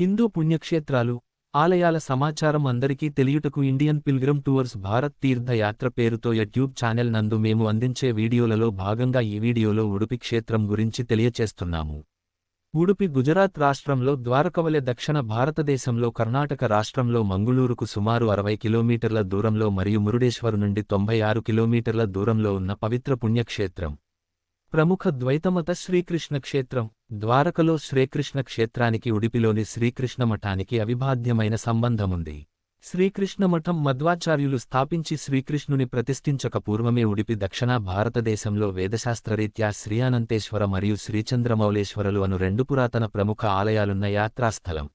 హిందూ పుణ్యక్షేత్రాలు ఆలయాల సమాచారం అందరికీ తెలియుటకు Indian pilgrim tours Bharat Tirthayatra పేరుతో యూట్యూబ్ ఛానల్ నందు మేము అందించే వీడియోలలో భాగంగా ఈ వీడియోలో ఉడుపి క్షేత్రం గురించి తెలియచేస్తున్నాము. ఉడుపి గుజరాత్ రాష్ట్రంలో ద్వారకవలె దక్షిణ భారతదేశంలో కర్ణాటక రాష్ట్రంలో మంగుళూరుకు సుమారు అరవై కిలోమీటర్ల దూరంలో మరియు మురుడేశ్వరు నుండి తొంభై ఆరు కిలోమీటర్ల దూరంలో ఉన్న పవిత్ర పుణ్యక్షేత్రం. ప్రముఖ ద్వైతమత శ్రీకృష్ణ క్షేత్రం. ద్వారకలో శ్రీకృష్ణ క్షేత్రానికి ఉడిపిలోని శ్రీకృష్ణ మఠానికి అవిభాద్యమైన సంబంధముంది. శ్రీకృష్ణ మఠం మధ్వాచార్యులు స్థాపించి శ్రీకృష్ణుని ప్రతిష్ఠించక పూర్వమే ఉడిపి దక్షిణ భారతదేశంలో వేదశాస్త్రరీత్యా శ్రీయానంతేశ్వర మరియు శ్రీచంద్రమౌళేశ్వరలు అను రెండు పురాతన ప్రముఖ ఆలయాలున్న యాత్రాస్థలం.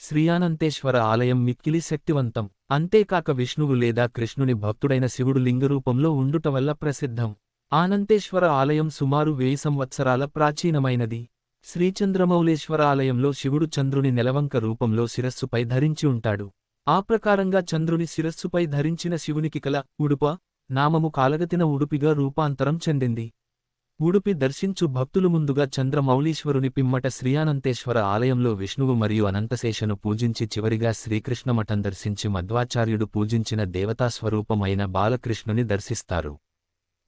శ్రీయానంతేశ్వర ఆలయం మిక్కిలి శక్తివంతం. అంతేకాక విష్ణువు లేదా కృష్ణుని భక్తుడైన శివుడు లింగరూపంలో ఉండుట వల్ల ప్రసిద్ధం. ఆనంతేశ్వర ఆలయం సుమారు వెయ్యి సంవత్సరాల ప్రాచీనమైనది. శ్రీచంద్రమౌళేశ్వర ఆలయంలో శివుడు చంద్రుని నెలవంక రూపంలో శిరస్సుపై ధరించి ఉంటాడు. ఆ ప్రకారంగా చంద్రుని శిరస్సుపై ధరించిన శివునికి కల ఉడుప నామము కాలగతిన ఉడుపిగా రూపాంతరం చెందింది. ఉడుపి దర్శించు భక్తులు ముందుగా చంద్రమౌళీశ్వరుని పిమ్మట శ్రీయానంతేశ్వర ఆలయంలో విష్ణువు మరియు అనంతశేషను పూజించి చివరిగా శ్రీకృష్ణమఠం దర్శించి మధ్వాచార్యుడు పూజించిన దేవతాస్వరూపమైన బాలకృష్ణుని దర్శిస్తారు.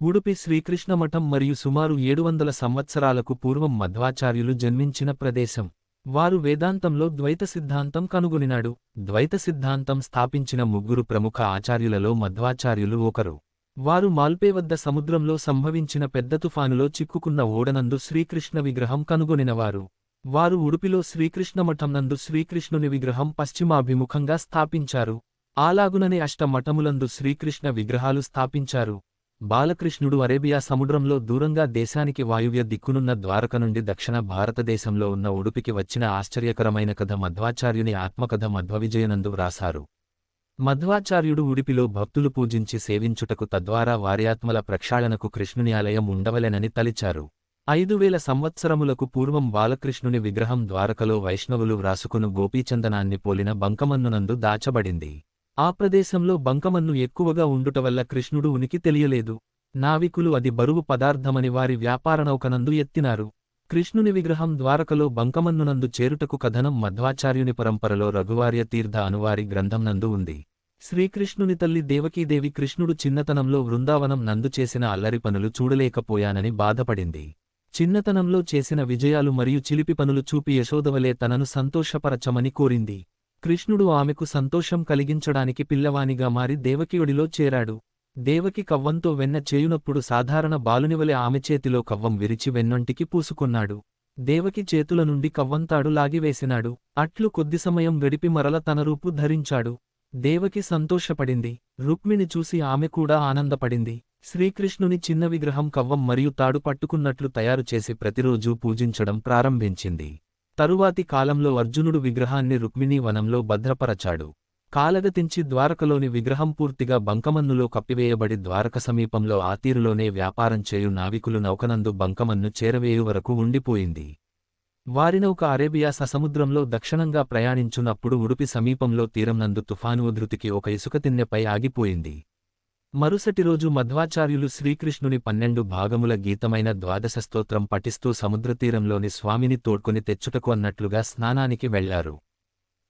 ఉడుపి శ్రీకృష్ణమఠం మరియు సుమారు ఏడు వందల సంవత్సరాలకు పూర్వం మధ్వాచార్యులు జన్మించిన ప్రదేశం. వారు వేదాంతంలో ద్వైత సిద్ధాంతం కనుగొనినాడు. ద్వైత సిద్ధాంతం స్థాపించిన ముగ్గురు ప్రముఖ ఆచార్యులలో మధ్వాచార్యులు ఒకరు. వారు మాల్పే వద్ద సముద్రంలో సంభవించిన పెద్ద తుఫానులో చిక్కుకున్న ఓడనందు శ్రీకృష్ణ విగ్రహం కనుగొనినవారు. వారు ఉడుపిలో శ్రీకృష్ణమఠం నందు శ్రీకృష్ణుని విగ్రహం పశ్చిమాభిముఖంగా స్థాపించారు. ఆలాగుననే అష్టమఠములందు శ్రీకృష్ణ విగ్రహాలు స్థాపించారు. బాలకృష్ణుడు అరేబియా సముద్రంలో దూరంగా దేశానికి వాయువ్య దిక్కునున్న ద్వారక నుండి దక్షిణ భారతదేశంలో ఉన్న ఉడుపికి వచ్చిన ఆశ్చర్యకరమైన కథ మధ్వాచార్యుని ఆత్మకథ మధ్వవిజయనందు వ్రాశారు. మధ్వాచార్యుడు ఉడిపిలో భక్తులు పూజించి సేవించుటకు తద్వారా వార్యాత్మల ప్రక్షాళనకు కృష్ణుని ఆలయం ఉండవలెనని తలిచారు. ఐదు వేల సంవత్సరములకు పూర్వం బాలకృష్ణుని విగ్రహం ద్వారకలో వైష్ణవులు వ్రాసుకును గోపీచందనాన్ని పోలిన బంకమన్నునందు దాచబడింది. ఆ ప్రదేశంలో బంకమన్ను ఎక్కువగా ఉండుటవల్ల కృష్ణుడు ఉనికి తెలియలేదు. నావికులు అది బరువు పదార్థమని వారి వ్యాపారనౌకనందు ఎత్తినారు. కృష్ణుని విగ్రహం ద్వారకలో బంకమన్నునందు చేరుటకు కథనం మధ్వాచార్యుని పరంపరలో రఘువార్య తీర్థ అనువారి గ్రంథంనందు ఉంది. శ్రీకృష్ణుని తల్లి దేవకీదేవి కృష్ణుడు చిన్నతనంలో వృందావనం నందు చేసిన అల్లరి పనులు చూడలేకపోయానని బాధపడింది. చిన్నతనంలో చేసిన విజయాలు మరియు చిలిపి పనులు చూపి యశోదవలే తనను సంతోషపరచమని కోరింది. కృష్ణుడు ఆమెకు సంతోషం కలిగించడానికి పిల్లవానిగా మారి దేవకియుడిలో చేరాడు. దేవకి కవ్వంతో వెన్న చేయునప్పుడు సాధారణ బాలునివలె ఆమె చేతిలో కవ్వం విరిచి వెన్నొంటికి పూసుకున్నాడు. దేవకి చేతుల నుండి కవ్వంతాడు లాగివేసినాడు. అట్లు కొద్ది సమయం గడిపి మరల తన రూపు ధరించాడు. దేవకి సంతోషపడింది. రుక్మిణి చూసి ఆమె కూడా ఆనందపడింది. శ్రీకృష్ణుని చిన్న విగ్రహం కవ్వం మరియు తాడు పట్టుకున్నట్లు తయారు చేసి ప్రతిరోజూ పూజించడం ప్రారంభించింది. తరువాతి కాలంలో అర్జునుడు విగ్రహాన్ని రుక్మిణీ వనంలో భద్రపరచాడు. కాలగతించి ద్వారకలోని విగ్రహం పూర్తిగా బంకమన్నులో కప్పివేయబడి ద్వారక సమీపంలో ఆతీరులోనే వ్యాపారం చేయు నావికులు నౌకనందు బంకమన్ను చేరవేయు వరకు ఉండిపోయింది. వారినౌక అరేబియా ససముద్రంలో దక్షిణంగా ప్రయాణించున్నప్పుడు ఉడుపి సమీపంలో తీరంనందు తుఫాను ఉధృతికి ఒక ఇసుకతిన్నెపై ఆగిపోయింది. మరుసటి రోజు మధ్వాచార్యులు శ్రీకృష్ణుని పన్నెండు భాగముల గీతమైన ద్వాదశ స్తోత్రం పఠిస్తూ సముద్రతీరంలోని స్వామిని తోడ్కొని తెచ్చుటకు అన్నట్లుగా స్నానానికి వెళ్ళారు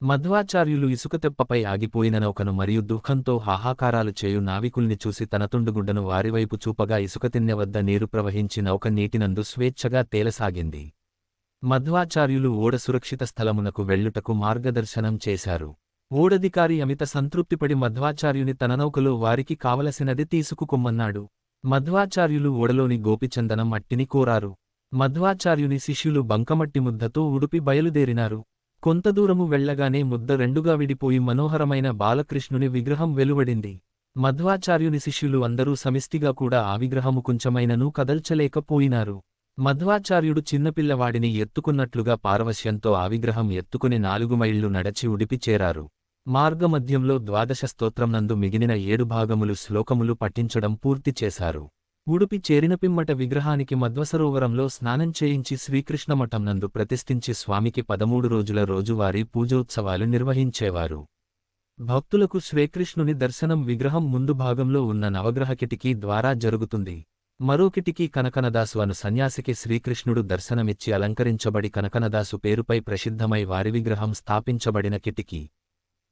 మధ్వాచార్యులు ఇసుకతెప్పపై ఆగిపోయిన నౌకను మరియు దుఃఖంతో హాహాకారాలు చేయు నావికుల్ని చూసి తన తుండుగుడ్డను వారివైపు చూపగా ఇసుకతిన్నె వద్ద నీరు ప్రవహించి నౌక నీటినందు స్వేచ్ఛగా తేలసాగింది. మధ్వాచార్యులు ఓడ సురక్షిత స్థలమునకు వెళ్ళుటకు మార్గదర్శనం చేశారు. ఓడధికారి అమిత సంతృప్తిపడి మధ్వాచార్యుని తన నౌకలో వారికి కావలసినది తీసుకుకొమ్మన్నాడు. మధ్వాచార్యులు ఓడలోని గోపిచందనం మట్టిని కోరారు. మధ్వాచార్యుని శిష్యులు బంకమట్టి ముద్దతో ఉడుపి బయలుదేరినారు. కొంత దూరము వెళ్ళగానే ముద్ద రెండుగా విడిపోయి మనోహరమైన బాలకృష్ణుని విగ్రహం వెలువడింది. మధ్వాచార్యుని శిష్యులు అందరూ సమిష్టిగా కూడా ఆ విగ్రహము కొంచెమైననూ కదల్చలేకపోయినారు. మధ్వాచార్యుడు చిన్నపిల్లవాడిని ఎత్తుకున్నట్లుగా పారవశ్యంతో ఆ విగ్రహం ఎత్తుకుని నాలుగు మైళ్ళు నడచి ఉడిపి చేరారు. మార్గమధ్యంలో ద్వాదశ స్తోత్రం నందు మిగిలిన ఏడు భాగములు శ్లోకములు పఠించడం పూర్తి చేశారు. ఉడుపి చేరిన పిమ్మట విగ్రహానికి మధ్వసరోవరంలో స్నానం చేయించి శ్రీకృష్ణమఠంనందు ప్రతిష్ఠించి స్వామికి పదమూడు రోజుల రోజువారీ పూజోత్సవాలు నిర్వహించేవారు. భక్తులకు శ్రీకృష్ణుని దర్శనం విగ్రహం ముందు భాగంలో ఉన్న నవగ్రహ కిటికీ ద్వారా జరుగుతుంది. మరో కిటికీ కనకనదాసు అను సన్యాసికి శ్రీకృష్ణుడు దర్శనమిచ్చి అలంకరించబడి కనకనదాసు పేరుపై ప్రసిద్ధమై వారి విగ్రహం స్థాపించబడిన కిటికీ.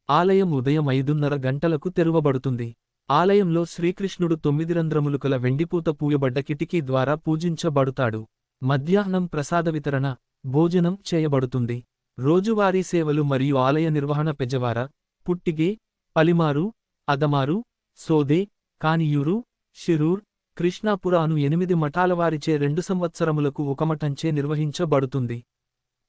ఆలయం ఉదయం ఐదున్నర గంటలకు తెరువబడుతుంది. ఆలయంలో శ్రీకృష్ణుడు తొమ్మిది రంధ్రములు కల వెండిపూత పూయబడ్డ కిటికీ ద్వారా పూజించబడుతాడు. మధ్యాహ్నం ప్రసాద వితరణ భోజనం చేయబడుతుంది. రోజువారీ సేవలు మరియు ఆలయ నిర్వహణ పెజవార పుట్టిగే పలిమారు అదమారు సోదే కానియూరు షిరూర్ కృష్ణాపురాను ఎనిమిది మఠాలవారిచే రెండు సంవత్సరములకు ఒక మఠంచే నిర్వహించబడుతుంది.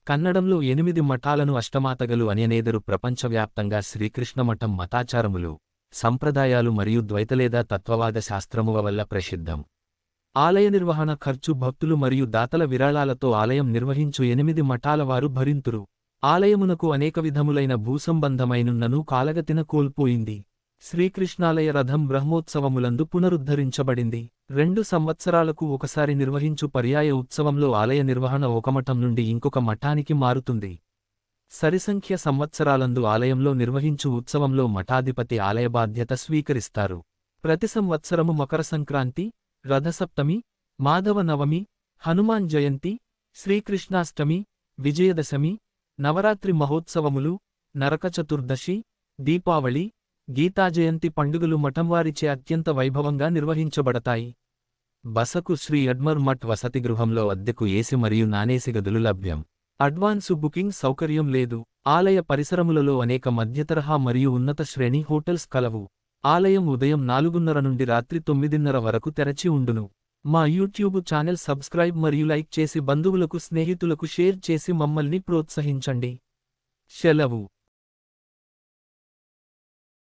కన్నడంలో ఎనిమిది మఠాలను అష్టమాతగలు అనేనేదరు ప్రపంచవ్యాప్తంగా శ్రీకృష్ణమఠం మతాచారములు సంప్రదాయాలు మరియు ద్వైతలేదా తత్వవాద శాస్త్రమువ వల్ల ప్రసిద్ధం. ఆలయ నిర్వహణ ఖర్చు భక్తులు మరియు దాతల విరాళాలతో ఆలయం నిర్వహించు ఎనిమిది మఠాల వారు భరింతురు. ఆలయమునకు అనేక విధములైన భూసంబంధమైనున్నను కాలగతిన కోల్పోయింది. శ్రీకృష్ణాలయ రథం బ్రహ్మోత్సవములందు పునరుద్ధరించబడింది. రెండు సంవత్సరాలకు ఒకసారి నిర్వహించు పర్యాయ ఉత్సవంలో ఆలయ నిర్వహణ ఒక మఠం నుండి ఇంకొక మఠానికి మారుతుంది. సరిసంఖ్య సంవత్సరాలందు ఆలయంలో నిర్వహించు ఉత్సవంలో మఠాధిపతి ఆలయ బాధ్యత స్వీకరిస్తారు. ప్రతి సంవత్సరము మకర సంక్రాంతి రథసప్తమి మాధవ నవమి హనుమాన్ జయంతి శ్రీకృష్ణాష్టమి విజయదశమి నవరాత్రి మహోత్సవములు నరక చతుర్దశి దీపావళి గీతాజయంతి పండుగలు మఠంవారిచే అత్యంత వైభవంగా నిర్వహించబడతాయి. బసకు శ్రీ అడ్మర్ మఠ్ వసతి గృహంలో అద్దెకు ఏసి మరియు నానేసి గదులు లభ్యం. అడ్వాన్సు బుకింగ్ సౌకర్యం లేదు. ఆలయ పరిసరములలో అనేక మధ్యతరహా మరియు ఉన్నత శ్రేణి హోటల్స్ కలవు. ఆలయం ఉదయం నాలుగున్నర నుండి రాత్రి తొమ్మిదిన్నర వరకు తెరచి ఉండును. మా యూట్యూబ్ ఛానల్ సబ్స్క్రైబ్ మరియు లైక్ చేసి బంధువులకు స్నేహితులకు షేర్ చేసి మమ్మల్ని ప్రోత్సహించండి. సెలవు.